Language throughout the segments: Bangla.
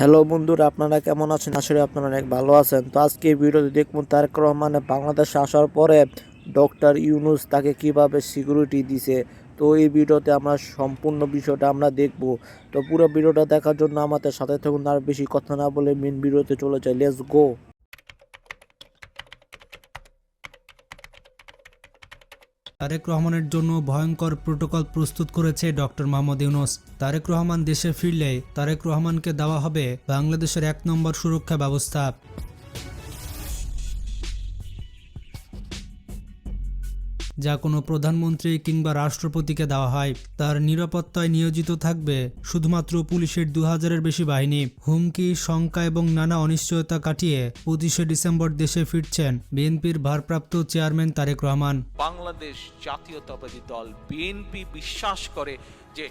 হ্যালো বন্ধুরা, আপনারা কেমন আছেন? আসলে আপনারা অনেক ভালো আছেন। তো আজকে ভিডিওতে দেখব তারেক রহমানের বাংলাদেশে আসার পরে ডক্টর ইউনুস তাকে কীভাবে সিকিউরিটি দিছে। তো এই ভিডিওতে আমরা সম্পূর্ণ বিষয়টা আমরা দেখব। তো পুরো ভিডিওটা দেখার জন্য আমাদের সাথে থাকুন, আর বেশি কথা না বলে মেন ভিডিওতে চলে যাই। লেটস গো তারেক রহমানের জন্য ভয়ঙ্কর প্রোটোকল প্রস্তুত করেছে ডক্টর মোহাম্মদ ইউনুস। তারেক রহমান দেশে ফিরলে তারেক রহমানকে দেওয়া হবে বাংলাদেশের এক নম্বর সুরক্ষা ব্যবস্থা। যা কোনো প্রধানমন্ত্রী কিংবা রাষ্ট্রপতিকে দেওয়া হয়। তার নিরাপত্তায় নিয়োজিত থাকবে শুধুমাত্র পুলিশের দু হাজারের বেশি বাহিনী। হুমকি, শঙ্কা এবং নানা অনিশ্চয়তা কাটিয়ে পঁচিশে ডিসেম্বর দেশে ফিরছেন বিএনপির ভারপ্রাপ্ত চেয়ারম্যান তারেক রহমান। বাংলাদেশ জাতীয়তাবাদী দল বিএনপি বিশ্বাস করে যে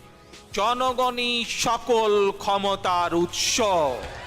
জনগণই সকল ক্ষমতার উৎস।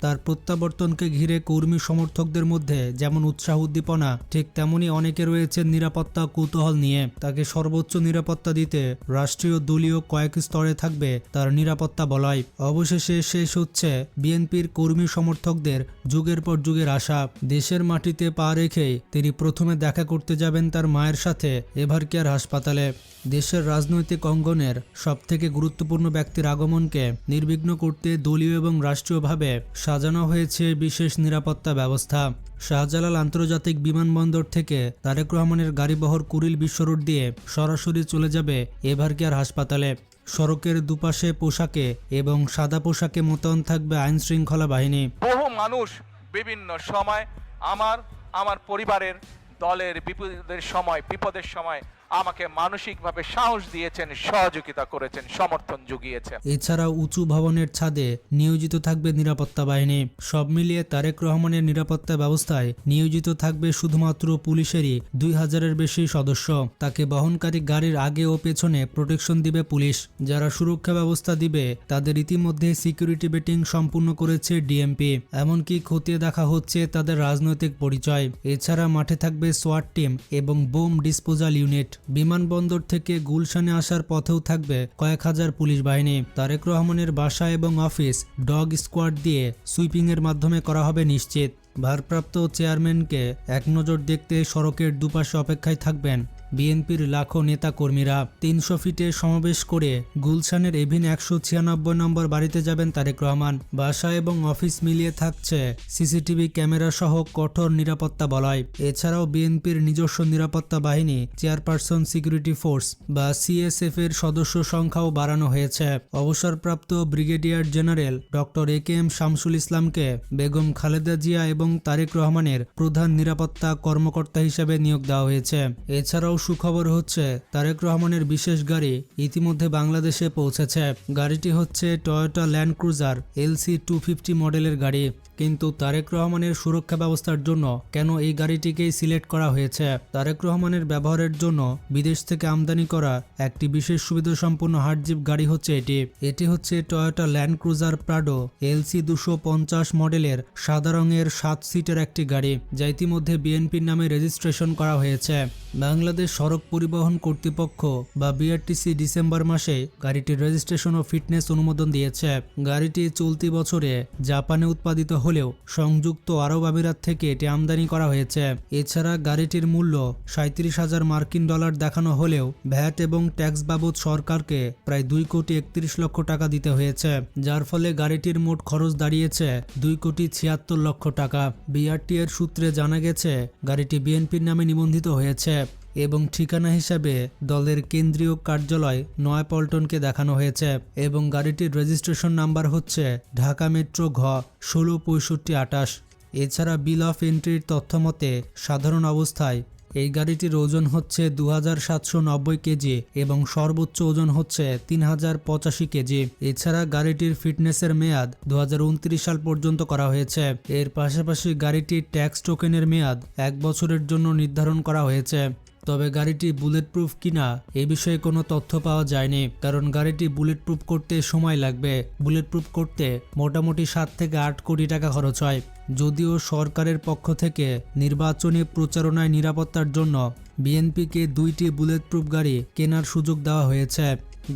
তার প্রত্যাবর্তনকে ঘিরে কর্মী সমর্থকদের মধ্যে যেমন উৎসাহ উদ্দীপনা, ঠিক তেমনি অনেকে রয়েছে নিরাপত্তা কৌতূহল নিয়ে। তাকে সর্বোচ্চ নিরাপত্তা দিতে রাষ্ট্রীয় দলীয় কয়েক স্তরে থাকবে তার নিরাপত্তা বলয়। অবশেষে শেষ হচ্ছে বিএনপির কর্মী সমর্থকদের যুগের পর যুগের আশা। দেশের মাটিতে পা রেখেই তিনি প্রথমে দেখা করতে যাবেন তার মায়ের সাথে এভারকেয়ার হাসপাতালে। দেশের রাজনৈতিক অঙ্গনের সবথেকে গুরুত্বপূর্ণ ব্যক্তির আগমনকে নির্বিঘ্ন করতে দলীয় এবং রাষ্ট্রীয়ভাবে সাজানো হয়েছে বিশেষ নিরাপত্তা ব্যবস্থা। শাহজালাল আন্তর্জাতিক বিমানবন্দর থেকে তারেক রহমানের গাড়িবহর কুড়িল বিশ্ব রোড দিয়ে সরাসরি চলে যাবে এভার কেয়ার হাসপাতালে। সড়কের দুপাশে পোশাকে এবং সাদা পোশাকে মোতায়েন থাকবে আইন শৃঙ্খলা বাহিনী। বহু মানুষ বিভিন্ন সময় আমার আমার পরিবারের দলের বিপদের সময় বিপদের সময় আমাকে মানসিকভাবে সাহস দিয়েছেন, সহযোগিতা করেছেন, সমর্থন জুগিয়েছেন। এছাড়া উঁচু ভবনের ছাদে নিয়োজিত থাকবে নিরাপত্তা বাহিনী। সব মিলিয়ে তারেক রহমানের নিরাপত্তা ব্যবস্থায় নিয়োজিত থাকবে শুধুমাত্র পুলিশেরই দুই হাজারের বেশি সদস্য। তাকে বহনকারী গাড়ির আগে ও পেছনে প্রোটেকশন দিবে পুলিশ। যারা সুরক্ষা ব্যবস্থা দিবে, তাদের ইতিমধ্যে সিকিউরিটি বেটিং সম্পূর্ণ করেছে ডিএমপি। এমনকি খতিয়ে দেখা হচ্ছে তাদের রাজনৈতিক পরিচয়। এছাড়া মাঠে থাকবে সোয়াট টিম এবং বোম ডিসপোজাল ইউনিট। বিমানবন্দর থেকে গুলশানে আসার পথেও থাকবে কয়েক হাজার পুলিশ বাহিনী। তারেক রহমানের বাসা এবং অফিস, ডগ স্কোয়াড দিয়ে সুইপিংয়ের মাধ্যমে করা হবে নিশ্চিত। ভারপ্রাপ্ত চেয়ারম্যানকে একনজর দেখতে সড়কের দুপাশে অপেক্ষায় থাকবেন বিএনপির লাখো নেতা কর্মীরা তিনশো ফিটে সমাবেশ করে গুলশানের এভিন একশো ছিয়ানব্বই নম্বর বাড়িতে যাবেন তারেক রহমান। বাসা এবং অফিস মিলিয়ে থাকছে সিসিটিভি ক্যামেরা সহ কঠোর নিরাপত্তা বলয়। এছাড়াও বিএনপির নিজস্ব নিরাপত্তা বাহিনী, চেয়ারপারসন সিকিউরিটি ফোর্স বা সিএসএফ এর সদস্য সংখ্যাও বাড়ানো হয়েছে। অবসরপ্রাপ্ত brigadier general doctor A K M Shamsul ইসলামকে বেগম খালেদা জিয়া এবং তারেক রহমানের প্রধান নিরাপত্তা কর্মকর্তা হিসেবে নিয়োগ দেওয়া হয়েছে। এছাড়াও সুখবর হচ্ছে, তারেক রহমানের বিশেষ গাড়ি ইতিমধ্যে বাংলাদেশে পৌঁছেছে। গাড়িটি হচ্ছে Toyota Land Cruiser LC two fifty মডেলের গাড়ি। কিন্তু তারেক রহমানের সুরক্ষা ব্যবস্থার জন্য কেন এই গাড়িটিকেই সিলেক্ট করা হয়েছে? তারেক রহমানের ব্যবহারের জন্য বিদেশ থেকে আমদানি করা একটি বিশেষ সুবিধা সম্পন্ন হার্ডজিপ গাড়ি হচ্ছে এটি। এটি হচ্ছে Toyota Land Cruiser Prado LC দুশো পঞ্চাশ মডেলের সাদা রঙের সাত সিটের একটি গাড়ি, যা ইতিমধ্যে বিএনপির নামে রেজিস্ট্রেশন করা হয়েছে। বাংলাদেশ সড়ক পরিবহন কর্তৃপক্ষ বা বিআরটিসি ডিসেম্বর মাসে গাড়িটির রেজিস্ট্রেশন ও ফিটনেস অনুমোদন দিয়েছে। গাড়িটি চলতি বছরে জাপানে উৎপাদিত হলেও সংযুক্ত আরব আমিরাত থেকে এটি আমদানি করা হয়েছে। এছাড়া গাড়িটির মূল্য সাঁত্রিশ হাজার মার্কিন ডলার দেখানো হলেও ভ্যাট এবং ট্যাক্স বাবদ সরকারকে প্রায় দুই কোটি একত্রিশ লক্ষ টাকা দিতে হয়েছে, যার ফলে গাড়িটির মোট খরচ দাঁড়িয়েছে দুই কোটি ছিয়াত্তর লক্ষ টাকা। বিআরটি এর সূত্রে জানা গেছে, গাড়িটি বিএনপির নামে নিবন্ধিত হয়েছে। এবং ঠিকানা হিসাবে দলের কেন্দ্রীয় কার্যালয় নয়াপল্টনকে দেখানো হয়েছে এবং গাড়িটির রেজিস্ট্রেশন নাম্বার হচ্ছে ঢাকা মেট্রো ঘ ষোলো পঁয়ষট্টি আটাশ। এছাড়া বিল অফ এন্ট্রির তথ্য মতে, সাধারণ অবস্থায় এই গাড়িটির ওজন হচ্ছে দু হাজার সাতশো নব্বই কেজি এবং সর্বোচ্চ ওজন হচ্ছে তিন হাজার পঁচাশি কেজি। এছাড়া গাড়িটির ফিটনেসের মেয়াদ দু হাজার উনত্রিশ সাল পর্যন্ত করা হয়েছে। এর পাশাপাশি গাড়িটির ট্যাক্স টোকেনের মেয়াদ এক বছরের জন্য নির্ধারণ করা হয়েছে। তবে গাড়িটি বুলেট প্রুফ কিনা এ বিষয়ে কোনো তথ্য পাওয়া যায়নি, কারণ গাড়িটি বুলেট প্রুফ করতে সময় লাগবে। বুলেট প্রুফ করতে মোটামুটি সাত থেকে আট কোটি টাকা খরচ হয়। যদিও সরকারের পক্ষ থেকে নির্বাচনী প্রচারণায় নিরাপত্তার জন্য বিএনপিকে দুইটি বুলেট প্রুফ গাড়ি কেনার সুযোগ দেওয়া হয়েছে।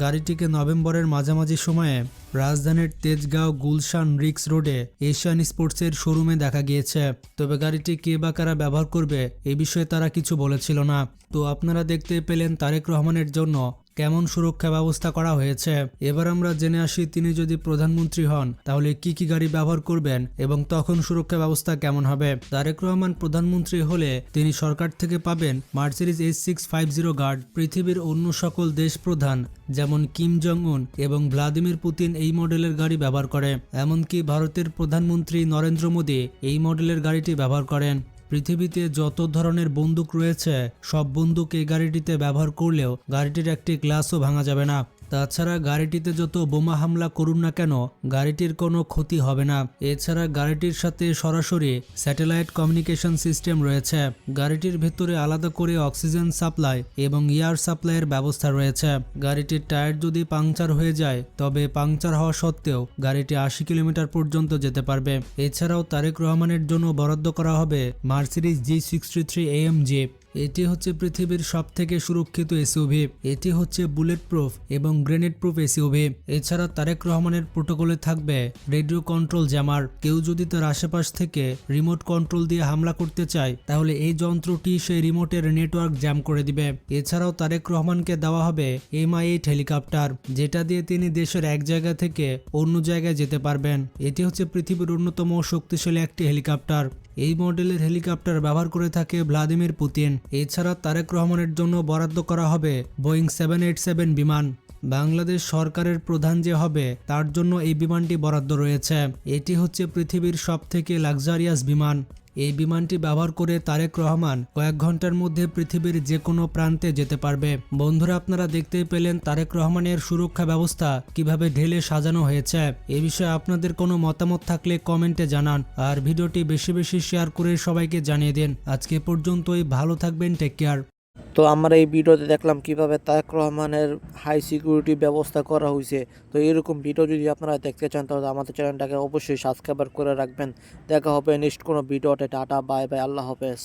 গাড়িটিকে নভেম্বরের মাঝামাঝি সময়ে রাজধানীর তেজগাঁও গুলশান রিক্স রোডে এশিয়ান স্পোর্টসের শোরুমে দেখা গিয়েছে। তবে গাড়িটি কে বা কারা ব্যবহার করবে এ বিষয়ে তারা কিছু বলেছিল না। তো আপনারা দেখতে পেলেন তারেক রহমানের জন্য কেমন সুরক্ষা ব্যবস্থা করা হয়েছে? এবার আমরা জেনে আসি তিনি যদি প্রধানমন্ত্রী হন, তাহলে কি কি গাড়ি ব্যবহার করবেন এবং তখন সুরক্ষা ব্যবস্থা কেমন হবে? তারেক রহমান প্রধানমন্ত্রী হলে তিনি সরকার থেকে পাবেন Mercedes H six five zero guard, পৃথিবীর অন্য সকল দেশ প্রধান যেমন কিম জং উন এবং ভ্লাদিমির পুতিন এই মডেলের গাড়ি ব্যবহার করে। এমনকি ভারতের প্রধানমন্ত্রী নরেন্দ্র মোদী এই মডেলের গাড়িটি ব্যবহার করেন। পৃথিবীতে যত ধরনের বন্দুক রয়েছে, সব বন্দুক এই গাড়িটিতে ব্যবহার করলেও গাড়িটির একটি গ্লাসও ভাঙা যাবে না। তাছাড়া গাড়িটিতে যত বোমা হামলা করুন না কেন, গাড়িটির কোনো ক্ষতি হবে না। এছাড়া গাড়িটির সাথে সরাসরি স্যাটেলাইট কমিউনিকেশন সিস্টেম রয়েছে। গাড়িটির ভেতরে আলাদা করে অক্সিজেন সাপ্লাই এবং এয়ার সাপ্লাইয়ের ব্যবস্থা রয়েছে। গাড়িটির টায়ার যদি পাংচার হয়ে যায়, তবে পাংচার হওয়া সত্ত্বেও গাড়িটি আশি কিলোমিটার পর্যন্ত যেতে পারবে। এছাড়াও তারেক রহমানের জন্য বরাদ্দ করা হবে Mercedes G sixty three AM jeep এটি হচ্ছে পৃথিবীর সব থেকে সুরক্ষিত এসইউভি এটি হচ্ছে বুলেট প্রুফ এবং গ্রেনেড প্রুফ এসইউভি এছাড়া তারেক রহমানের প্রোটোকলে থাকবে রেডিও কন্ট্রোল জ্যামার। কেউ যদি তার আশেপাশ থেকে রিমোট কন্ট্রোল দিয়ে হামলা করতে চায়, তাহলে এই যন্ত্রটি সেই রিমোটের নেটওয়ার্ক জ্যাম করে দিবে। এছাড়াও তারেক রহমানকে দেওয়া হবে এমআই এইট হেলিকপ্টার, যেটা দিয়ে তিনি দেশের এক জায়গা থেকে অন্য জায়গায় যেতে পারবেন। এটি হচ্ছে পৃথিবীর অন্যতম শক্তিশালী একটি হেলিকপ্টার। এই মডেলের হেলিকপ্টার ব্যবহার করে থাকে ভ্লাদিমির পুতিন। এছাড়া তারেক রহমানের জন্য বরাদ্দ করা হবে বোয়িং সেভেন এইট সেভেন বিমান। বাংলাদেশ সরকারের প্রধান যে হবে, তার জন্য এই বিমানটি বরাদ্দ রয়েছে। এটি হচ্ছে পৃথিবীর সবথেকে লাক্সারিয়াস বিমান। এই বিমানটি ব্যবহার করে তারেক রহমান কয়েক ঘণ্টার মধ্যে পৃথিবীর যে কোনো প্রান্তে যেতে পারবে। বন্ধুরা, আপনারা দেখতেই পেলেন তারেক রহমানের সুরক্ষা ব্যবস্থা কীভাবে ঢেলে সাজানো হয়েছে। এ বিষয়ে আপনাদের কোনো মতামত থাকলে কমেন্টে জানান। আর ভিডিওটি বেশি বেশি শেয়ার করে সবাইকে জানিয়ে দিন। আজকে পর্যন্তই, ভালো থাকবেন টেক কেয়ার তো আমরা এই ভিডিওতে দেখলাম কীভাবে তারেক রহমানের হাই সিকিউরিটি ব্যবস্থা করা হয়েছে। তো এরকম ভিডিও যদি আপনারা দেখতে চান, তাহলে আমাদের চ্যানেলটাকে অবশ্যই সাবস্ক্রাইবার করে রাখবেন। দেখা হবে নেক্সট কোনো ভিডিওতে টাটা বাই বাই আল্লাহ হাফেজ।